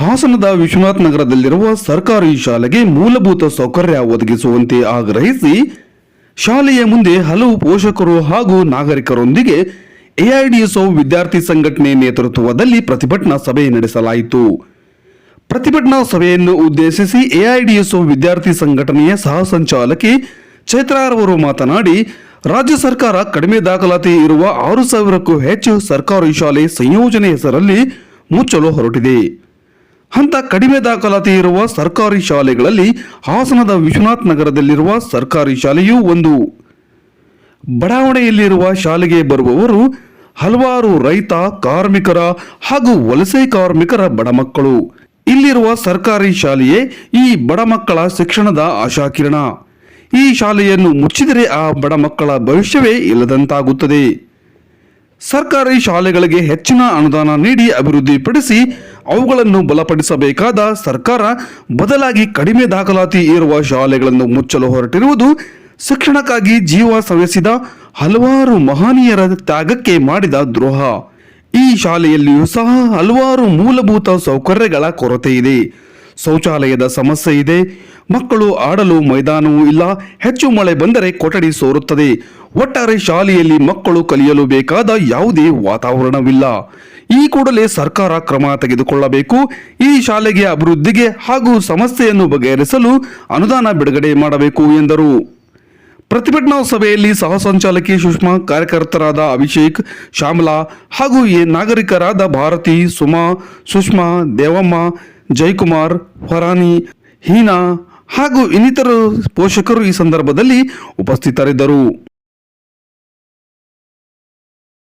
ಹಾಸನದ ವಿಶ್ವನಾಥ್ ನಗರದಲ್ಲಿರುವ ಸರ್ಕಾರಿ ಶಾಲೆಗೆ ಮೂಲಭೂತ ಸೌಕರ್ಯ ಒದಗಿಸುವಂತೆ ಆಗ್ರಹಿಸಿ ಶಾಲೆಯ ಮುಂದೆ ಹಲವು ಪೋಷಕರು ಹಾಗೂ ನಾಗರಿಕರೊಂದಿಗೆ ಎಐಡಿಎಸ್ಒ ವಿದ್ಯಾರ್ಥಿ ಸಂಘಟನೆ ನೇತೃತ್ವದಲ್ಲಿ ಪ್ರತಿಭಟನಾ ಸಭೆ ನಡೆಸಲಾಯಿತು. ಪ್ರತಿಭಟನಾ ಸಭೆಯನ್ನು ಉದ್ದೇಶಿಸಿ ಎಐಡಿಎಸ್ಒ ವಿದ್ಯಾರ್ಥಿ ಸಂಘಟನೆಯ ಸಹ ಸಂಚಾಲಕಿ ಚೈತ್ರಾರವರು ಮಾತನಾಡಿ, ರಾಜ್ಯ ಸರ್ಕಾರ ಕಡಿಮೆ ದಾಖಲಾತಿ ಇರುವ ಆರು ಸಾವಿರಕ್ಕೂ ಹೆಚ್ಚು ಸರ್ಕಾರಿ ಶಾಲೆ ಸಂಯೋಜನೆ ಹೆಸರಲ್ಲಿ ಮುಚ್ಚಲು ಹೊರಟಿದೆ. ಅಂತ ಕಡಿಮೆ ದಾಖಲಾತಿ ಇರುವ ಸರ್ಕಾರಿ ಶಾಲೆಗಳಲ್ಲಿ ಹಾಸನದ ವಿಶ್ವನಾಥ್ ನಗರದಲ್ಲಿರುವ ಸರ್ಕಾರಿ ಶಾಲೆಯೂ ಒಂದು. ಬಡಾವಣೆಯಲ್ಲಿರುವ ಶಾಲೆಗೆ ಬರುವವರು ಹಲವಾರು ರೈತ, ಕಾರ್ಮಿಕರ ಹಾಗೂ ವಲಸೆ ಕಾರ್ಮಿಕರ ಬಡ ಮಕ್ಕಳು. ಇಲ್ಲಿರುವ ಸರ್ಕಾರಿ ಶಾಲೆಯೇ ಈ ಬಡ ಮಕ್ಕಳ ಶಿಕ್ಷಣದ ಆಶಾಕಿರಣ. ಈ ಶಾಲೆಯನ್ನು ಮುಚ್ಚಿದರೆ ಆ ಬಡ ಮಕ್ಕಳ ಭವಿಷ್ಯವೇ ಇಲ್ಲದಂತಾಗುತ್ತದೆ. ಸರ್ಕಾರಿ ಶಾಲೆಗಳಿಗೆ ಹೆಚ್ಚಿನ ಅನುದಾನ ನೀಡಿ ಅಭಿವೃದ್ಧಿಪಡಿಸಿ ಅವುಗಳನ್ನು ಬಲಪಡಿಸಬೇಕಾದ ಸರ್ಕಾರ ಬದಲಾಗಿ ಕಡಿಮೆ ದಾಖಲಾತಿ ಇರುವ ಶಾಲೆಗಳನ್ನು ಮುಚ್ಚಲು ಹೊರಟಿರುವುದು ಶಿಕ್ಷಣಕ್ಕಾಗಿ ಜೀವ ಸವೆಸಿದ ಹಲವಾರು ಮಹನೀಯರ ತ್ಯಾಗಕ್ಕೆ ಮಾಡಿದ ದ್ರೋಹ. ಈ ಶಾಲೆಯಲ್ಲಿಯೂ ಸಹ ಹಲವಾರು ಮೂಲಭೂತ ಸೌಕರ್ಯಗಳ ಕೊರತೆ ಇದೆ. ಶೌಚಾಲಯದ ಸಮಸ್ಯೆ ಇದೆ. ಮಕ್ಕಳು ಆಡಲು ಮೈದಾನವೂ ಇಲ್ಲ. ಹೆಚ್ಚು ಮಳೆ ಬಂದರೆ ಕೊಠಡಿ ಸೋರುತ್ತದೆ. ಒಟ್ಟಾರೆ ಶಾಲೆಯಲ್ಲಿ ಮಕ್ಕಳು ಕಲಿಯಲು ಬೇಕಾದ ಯಾವುದೇ ವಾತಾವರಣವಿಲ್ಲ. ಈ ಕೂಡಲೇ ಸರ್ಕಾರ ಕ್ರಮ ತೆಗೆದುಕೊಳ್ಳಬೇಕು. ಈ ಶಾಲೆಗೆ ಅಭಿವೃದ್ಧಿಗೆ ಹಾಗೂ ಸಮಸ್ಯೆಯನ್ನು ಬಗೆಹರಿಸಲು ಅನುದಾನ ಬಿಡುಗಡೆ ಮಾಡಬೇಕು ಎಂದರು. ಪ್ರತಿಭಟನಾ ಸಭೆಯಲ್ಲಿ ಸಹ ಸಂಚಾಲಕಿ ಸುಷ್ಮಾ, ಕಾರ್ಯಕರ್ತರಾದ ಅಭಿಷೇಕ್, ಶ್ಯಾಮಲಾ ಹಾಗೂ ನಾಗರಿಕರಾದ ಭಾರತಿ, ಸುಮಾ, ಸುಷ್ಮಾ, ದೇವಮ್ಮ ಜಯಕುಮಾರ್ ಫರಾನಿ ಹೀನಾ ಹಾಗೂ ಇನ್ನಿತರ ಪೋಷಕರು ಈ ಸಂದರ್ಭದಲ್ಲಿ ಉಪಸ್ಥಿತರಿದ್ದರು.